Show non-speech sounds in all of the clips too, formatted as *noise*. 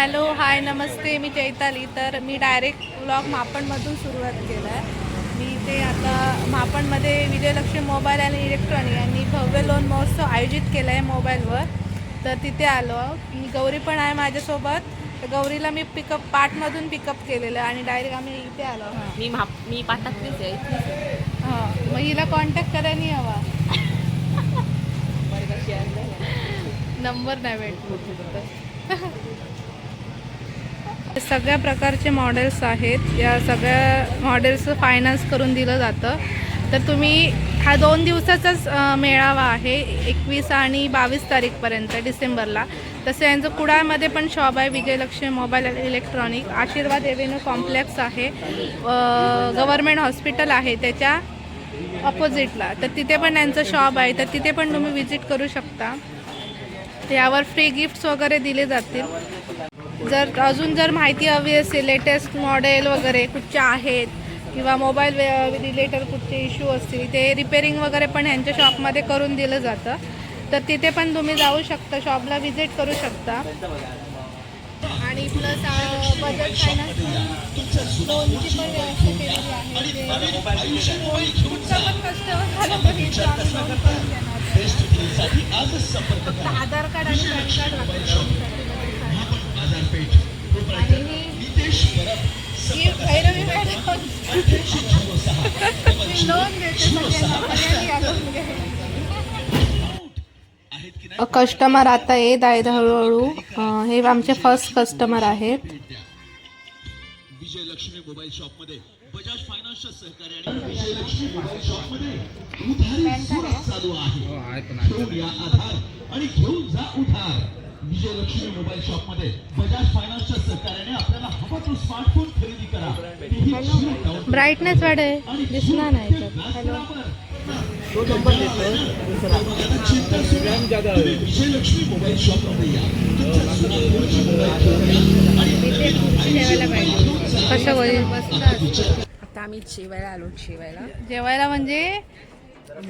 Hello hi नमस्ते. मी चैताली. तर मी direct blog मापणमधून सुरुवात केला आहे मी ते आता मापणमध्ये विजयलक्ष्मी मोबाईल आणि इलेक्ट्रॉनिक यांनी भव्य लोन महोत्सव आयोजित केला आहे मोबाईलवर. तर तिथे आलो मी गौरी पण आहे माझ्यासोबत. तर गौरीला मी पिकअप पाठमधून पिकअप केलेलं आणि डायरेक्ट आम्ही इथे आलो मी माप मी आहे आहे. हां मग हिला कॉन्टॅक्ट करायला हवा नंबर नाही भेटतो. *laughs* *laughs* सगळ्या प्रकारचे मॉडेल्स आहेत. या सगळ्या मॉडेल्सचं फायनान्स करून दिलं जातं. तर तुम्ही हा दोन दिवसाचाच मेळावा आहे एकवीस आणि बावीस तारीखपर्यंत डिसेंबरला. तसं यांचं कुडाळमध्ये पण शॉप आहे Vijayalakshmi mobile electronic Ashirwad avenue complex आहे. गव्हर्मेंट हॉस्पिटल आहे त्याच्या अपोजिटला तर तिथे पण यांचं शॉप आहे. तर तिथे पण तुम्ही विजिट करू शकता. यावर फ्री गिफ्ट्स वगैरे दिले जातील. जर अजून जर माहिती हवी असेल लेटेस्ट मॉडेल वगैरे कुठचे आहेत किंवा मोबाईल रिलेटेड कुठचे इश्यू असतील ते रिपेअरिंग वगैरे पण यांच्या शॉपमध्ये करून दिलं जातं. तर तिथे पण तुम्ही जाऊ शकता शॉपला व्हिजिट करू शकता. आणि प्लस फायनान्स लोनची पण व्यवस्था केलेली आहे. जे कुठचा पण कस्टमर झाला तरी इथं आम्ही loan करून देणार. फक्त आधार कार्ड आणि पॅन कार्ड लागतं कस्टमर आता येत आहेत हळूहळू. हे आमचे फर्स्ट कस्टमर आहेत. विजयलक्ष्मी मोबाईल शॉपमध्ये बजाज फायनान्सच्या सहकार्याने विजयलक्ष्मी मोबाईल शॉपमध्ये उधारी सुरू चालू आहे. घेऊन या आधार आणि घेऊन जा उधार. विजयलक्ष्मी मोबाईल शॉपमध्ये. बजाज फायनान्सच्या सहकार्याने आपल्याला हवा तो स्मार्टफोन खरेदी करा. ब्राईटनेस वाढे. दिसणार नाही विजयलक्ष्मी मोबाईल या. तुमच्या कसं होईल आता आम्ही जेवायला आलो जेवायला. जेवायला म्हणजे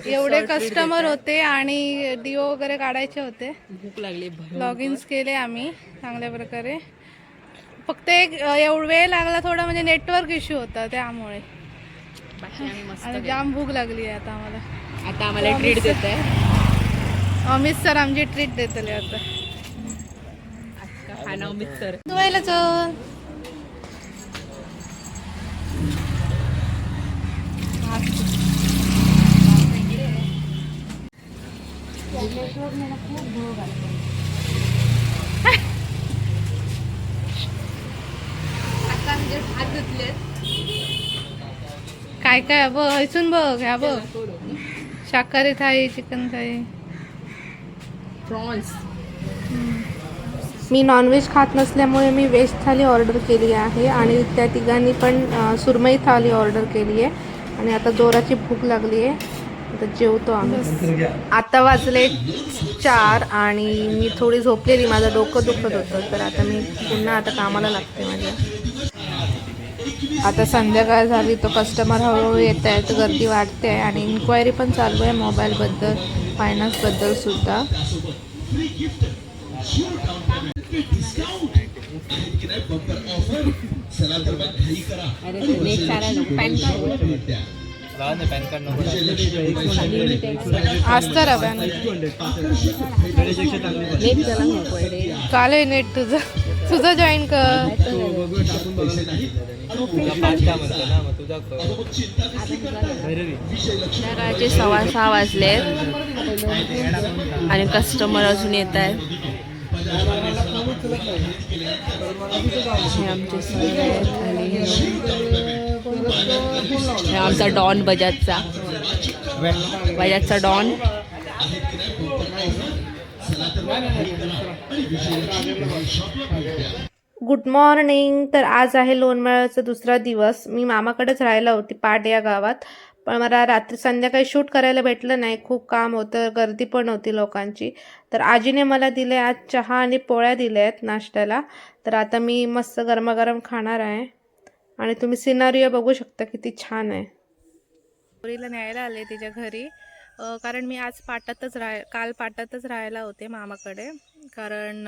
एवढे कस्टमर होते आणि डिओ वगैरे काढायचे होते. भूक लागली भर लॉग इन्स केले आम्ही चांगल्या प्रकारे. फक्त एक एवढा वेळ लागला थोडा म्हणजे नेटवर्क इश्यू होता त्यामुळे. आणि. जाम भूक लागली आहे आता आम्हाला. आता आम्हाला ट्रीट देत आहे अमित सर आमची ट्रीट देतले आता. खाना अमित सर धुवायला काय काय बघ इथून बघ ह्या बघ. शाकाहारी थाळी चिकन थाळी. प्रॉन्स. मी नॉनव्हेज खात नसल्यामुळे मी व्हेज थाली ऑर्डर केली आहे आणि त्या तिघांनी पण सुरमई थाली ऑर्डर केली आहे. आणि आता जोराची भूक लागली आहे. आता जेवतो आम्ही. आता वाजले चार आणि मी थोडी झोपलेली माझं डोकं दुखत होतं. तर आता मी पुन्हा आता कामाला लागते माझ्या. आता संध्याकाळ झाली तो कस्टमर हळूहळू येत आहेत गर्दी वाढते आहे आणि इन्क्वायरी पण चालू आहे मोबाईलबद्दल फायनान्सबद्दल सुद्धा बंपर ऑफर चला तर मग घाई करा अरे ते नेट चला आहे तुझं. तुझं जॉईन कर. सव्वा सहा वाजले आणि कस्टमर अजून येत आहेत. हे आमचे सर आहेत. आणि हे आमचा डॉन बजाजचा. बजाजचा डॉन. गुड मॉर्निंग तर आज आहे लोणमेळ्याचा दुसरा दिवस. मी मामाकडेच राहायला होती पाट या गावात. पण मला रात्री संध्याकाळी शूट करायला भेटलं नाही. खूप काम होतं गर्दी पण होती लोकांची. तर आजीने मला दिले आज चहा आणि पोळ्या दिल्या आहेत नाश्त्याला. तर आता मी मस्त गरमागरम खाणार आहे. आणि तुम्ही सिनारिओ बघू शकता किती छान आहे. पोरीला न्यायला आले तिच्या घरी. कारण मी आज पाटातच राह काल पाटातच राहायला होते मामाकडे. कारण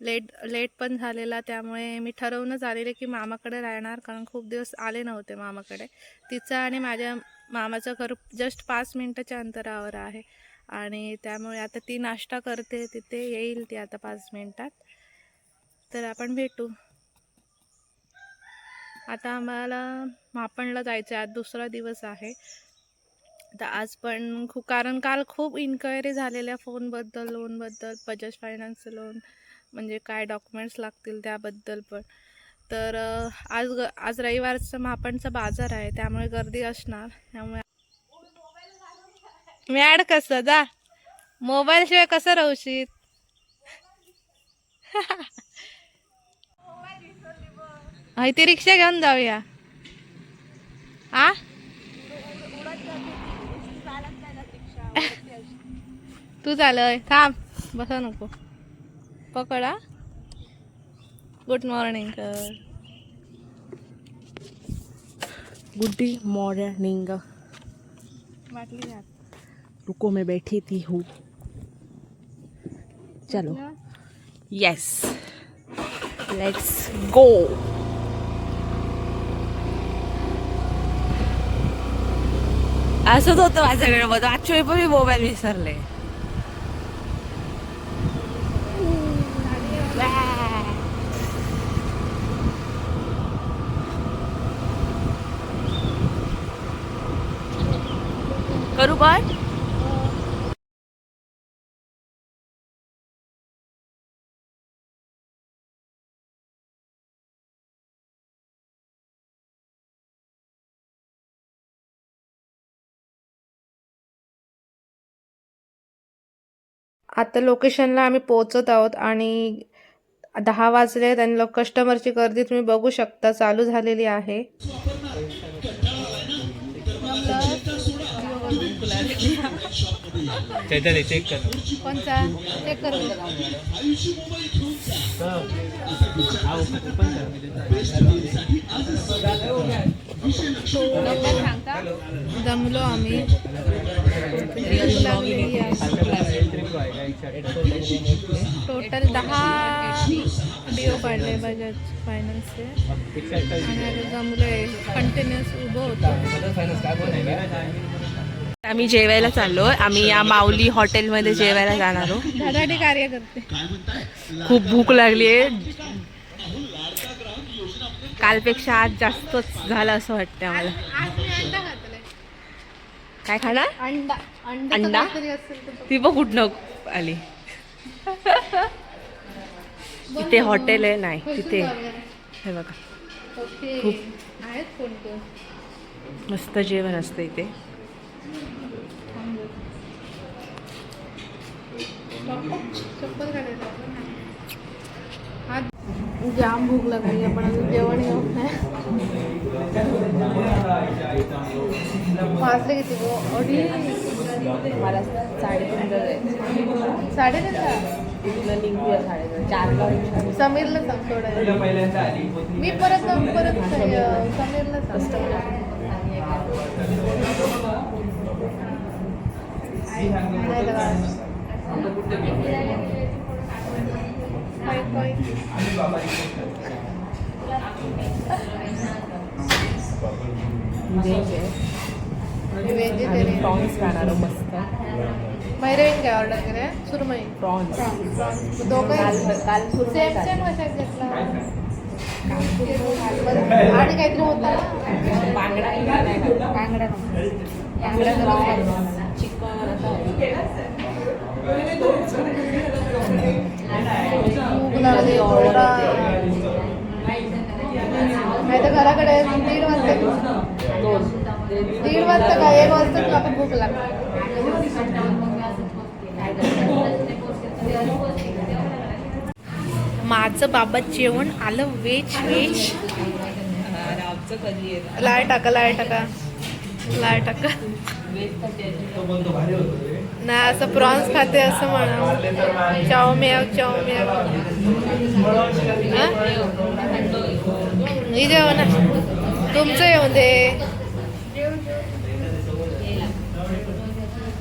लेट लेट पण झालेला त्यामुळे मी ठरवूनच आलेले की मामाकडे राहणार. कारण खूप दिवस आले नव्हते मामाकडे. तिचं आणि माझ्या मामाचं घर जस्ट पाच मिनटाच्या अंतरावर आहे. आणि त्यामुळे आता ती नाश्ता करते तिथे येईल ती आता पाच मिनटात. तर आपण भेटू. आता आम्हाला मापणला जायचं आहे आज दुसरा दिवस आहे. तर आज पण खूप कारण काल खूप इन्क्वायरी झालेल्या फोनबद्दल लोनबद्दल बजाज फायनान्सचं लोन म्हणजे काय डॉक्युमेंट्स लागतील त्याबद्दल पण. तर आज ग आज रविवारचं मापणचा बाजार आहे. त्यामुळे गर्दी असणार. त्यामुळे मॅड कसं जा. मोबाईलशिवाय कसं राहूशीत *laughs* ती रिक्षा घेऊन जाऊया. आ? तू चालय थांब बसा नको. पकडा. गुड मॉर्निंग कर गुड मॉर्निंग रुको मैं बैठी थी हूँ. चलो. येस लेट्स गो असंच होतं माझ्याकडे बघ ऍक्च्युली पण मी मोबाईल विसरले करू पण आता लोकेशनला आम्ही पोहोचत आहोत आणि दहा वाजले आणि लोक कस्टमरची गर्दी तुम्ही बघू शकता चालू झालेली आहे. चैतन्य चेक कर. कोणचा? चेक करून दमलो आम्ही. टोटल दहा डिओ काढले बजाज फायनान्सचे आणि आता जमलोय कंटिन्युअस उभं होतं. आम्ही जेवायला चाललो. आम्ही या माऊली हॉटेलमध्ये जेवायला जाणार आहोत. धडाडी कार्य करते. खूप भूक लागली आहे. कालपेक्षा आज जास्तच झालं असं वाटतं आम्हाला आज मी अंडा घातलंय काय खाणार? अंडा. अंडा ती बघ कुठनं आली. *laughs* तिथे हॉटेल आहे नाही तिथे. हे बघा. खूप- मस्त जेवण असतं इथे. चप्पल घालायचं आपण ना. आज जाम भूक लागली आपण अजून जेवण घेऊन नाही वाजले किती गो? अडी? मला साडेतीन साडेतीन का निघूया साडेतीन. चारला समीरला सांग थोडं. मी परत परत अं, समीरला सांग. प्रॉन्स खाणार मस्त. मैरवीन काय ऑर्डर केले सुरमई. प्रॉन्स. दोघं काल सेम सेम घेतला. आणि काहीतरी होता. बांगडा. बांगडा चिकन भूक लागली एवढा नाही तर घराकडे दीड वाजता. दीड वाजता का? एक वाजता आपण भूक लागली माझं बाबा जेवण आलं व्हेज व्हेज आमचं कधी येत लाय टाका. लाय टाका लाय टाका नाही असं प्रॉन्स खाते असं म्हणा. चाव मियाव चाव मी जेवण तुमचं येऊ दे.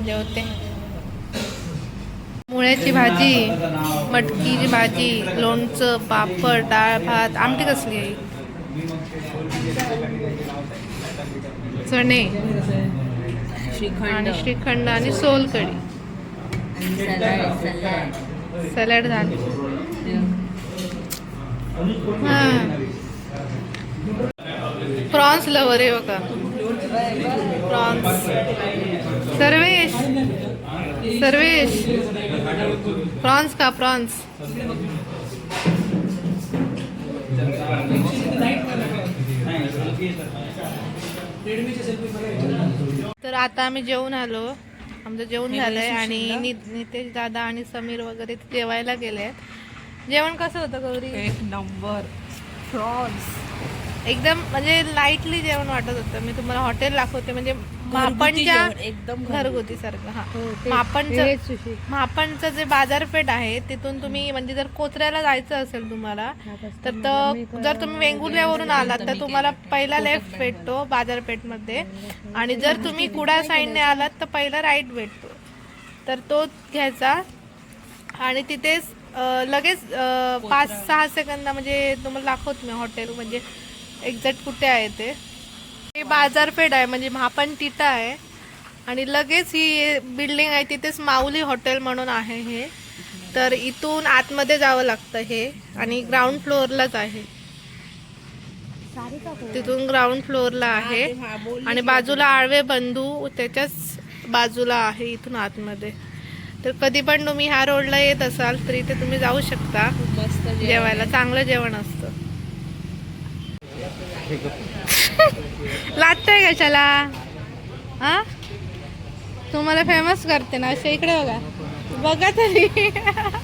जेवते. मुळ्याची भाजी मटकीची भाजी लोणचं पापड डाळ भात. आमटी कसली आहे? चणे. आणि श्रीखंड आणि सोलकढी. सॅलड झालं. प्रॉन्स लवर आहे बघा. प्रॉन्स. सर्वेश. सर्वेश. प्रॉन्स का प्रॉन्स? तर आता आम्ही जेवून आलो. आमचं जेवण झालंय आणि नितेश दादा आणि समीर वगैरे जेवायला गेले जेवण कसं होतं गौरी? एक नंबर. एकदम म्हणजे लाईटली जेवण वाटत होतं. मी तुम्हाला हॉटेल दाखवते. म्हणजे मापणच्या एकदम घरगुती. सारखं हा. मापणचं मापणचं जे बाजारपेठ आहे तिथून तुम्ही म्हणजे जर कोचऱ्याला जायचं असेल तुम्हाला तर जर तुम्ही वेंगुर्ल्यावरून आलात तर तुम्हाला पहिला लेफ्ट भेटतो बाजारपेठमध्ये. आणि जर तुम्ही कुडा साईडने आलात तर पहिला राईट भेटतो. तर तो घ्यायचा. आणि तिथेच लगेच पाच सहा सेकंद म्हणजे तुम्हाला दाखवत मी हॉटेल म्हणजे एक्झॅक्ट कुठे आहे ते. हे बाजारपेठ आहे म्हणजे महापण तिथं आहे. आणि लगेच ही बिल्डिंग आहे तिथेच माऊली हॉटेल म्हणून आहे हे. तर इथून आतमध्ये जावं लागतं हे. आणि ग्राउंड फ्लोअरलाच आहे. तिथून ग्राउंड फ्लोअरला आहे. आणि बाजूला आळवे बंधू त्याच्याच बाजूला आहे इथून आतमध्ये. तर कधी पण तुम्ही ह्या रोडला येत असाल तर इथे तुम्ही जाऊ शकता. मस्त जेवायला चांगलं जेवण असतं. *laughs* लागतंय कशाला? हा? तुम्हाला फेमस करते ना अशा इकडे बघा. बघा तरी. *laughs*